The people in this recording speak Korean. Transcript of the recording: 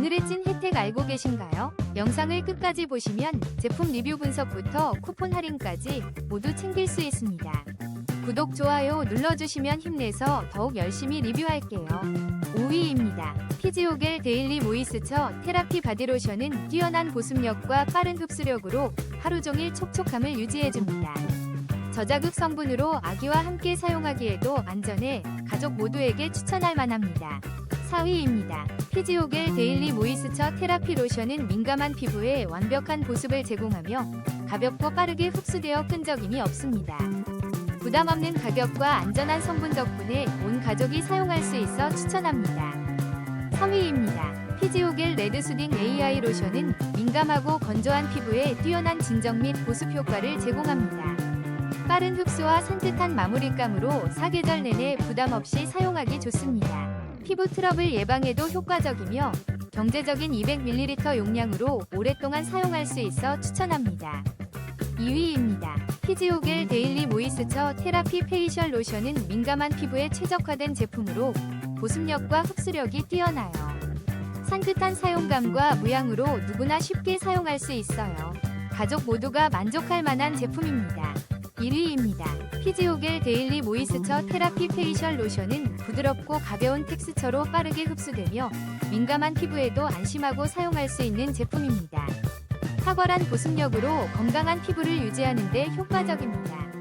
오늘의 찐 혜택 알고 계신가요? 영상을 끝까지 보시면 제품 리뷰 분석부터 쿠폰 할인까지 모두 챙길 수 있습니다. 구독, 좋아요 눌러주시면 힘내서 더욱 열심히 리뷰할게요. 5위입니다. 피지오겔 데일리 모이스처 테라피 바디로션은 뛰어난 보습력과 빠른 흡수력으로 하루 종일 촉촉함을 유지해줍니다. 저자극 성분으로 아기와 함께 사용하기에도 안전해 가족 모두에게 추천할 만합니다. 4위입니다. 피지오겔 데일리 모이스처 테라피 로션은 민감한 피부에 완벽한 보습을 제공하며 가볍고 빠르게 흡수되어 끈적임이 없습니다. 부담 없는 가격과 안전한 성분 덕분에 온 가족이 사용할 수 있어 추천합니다. 3위입니다. 피지오겔 레드 수딩 AI 로션은 민감하고 건조한 피부에 뛰어난 진정 및 보습 효과를 제공합니다. 빠른 흡수와 산뜻한 마무리감으로 사계절 내내 부담 없이 사용하기 좋습니다. 피부 트러블 예방에도 효과적이며 경제적인 200ml 용량으로 오랫동안 사용할 수 있어 추천합니다. 2위입니다. 피지오겔 데일리 모이스처 테라피 페이셜 로션은 민감한 피부에 최적화된 제품으로 보습력과 흡수력이 뛰어나요. 산뜻한 사용감과 무향으로 누구나 쉽게 사용할 수 있어요. 가족 모두가 만족할 만한 제품입니다. 1위입니다. 피지오겔 데일리 모이스처 테라피 페이셜 로션은 부드럽고 가벼운 텍스처로 빠르게 흡수되며 민감한 피부에도 안심하고 사용할 수 있는 제품입니다. 탁월한 보습력으로 건강한 피부를 유지하는 데 효과적입니다.